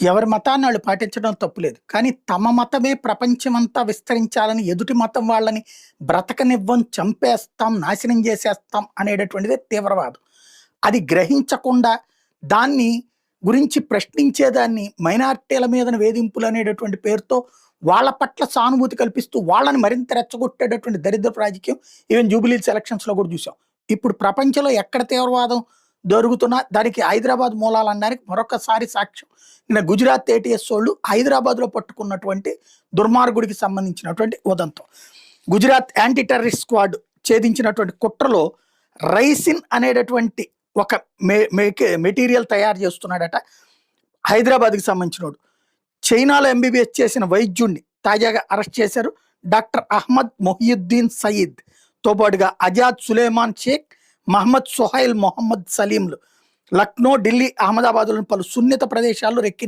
ఎవరి మతాన్ని వాళ్ళు పాటించడం తప్పులేదు. కానీ తమ మతమే ప్రపంచమంతా విస్తరించాలని ఎదుటి మతం వాళ్ళని బ్రతకనివ్వం చంపేస్తాం నాశనం చేసేస్తాం అనేటటువంటిది తీవ్రవాదం. అది గ్రహించకుండా దాన్ని గురించి ప్రశ్నించేదాన్ని మైనార్టీల మీద వేధింపులు అనేటటువంటి పేరుతో వాళ్ళ పట్ల సానుభూతి కల్పిస్తూ వాళ్ళని మరింత రెచ్చగొట్టేటటువంటి దరిద్రపు రాజకీయం ఈవెన్ జూబిలీ ఎలక్షన్స్లో కూడా చూసాం. ఇప్పుడు ప్రపంచంలో ఎక్కడ తీవ్రవాదం దొరుకుతున్న దానికి హైదరాబాద్ మూలాలు అనడానికి మరొకసారి సాక్ష్యం. నిన్న గుజరాత్ ఏటీఎస్ వాళ్ళు హైదరాబాద్లో పట్టుకున్నటువంటి దుర్మార్గుడికి సంబంధించినటువంటి ఉదంతం. గుజరాత్ యాంటీ టెర్రరిస్ట్ స్క్వాడ్ ఛేదించినటువంటి కుట్రలో రైసిన్ అనేటటువంటి ఒక మె మెటీరియల్ తయారు చేస్తున్నాడట హైదరాబాద్కి సంబంధించినోడు. చైనాలో ఎంబీబీఎస్ చేసిన వైద్యుణ్ణి తాజాగా అరెస్ట్ చేశారు డాక్టర్ అహ్మద్ మొహియుద్దీన్ సయీద్. తో పాటుగా అజాద్ సులేమాన్ షేక్ మహమ్మద్ సుహైల్ మొహమ్మద్ సలీంలు. లక్నో ఢిల్లీ అహ్మదాబాద్లోని పలు సున్నిత ప్రదేశాల్లో రెక్కి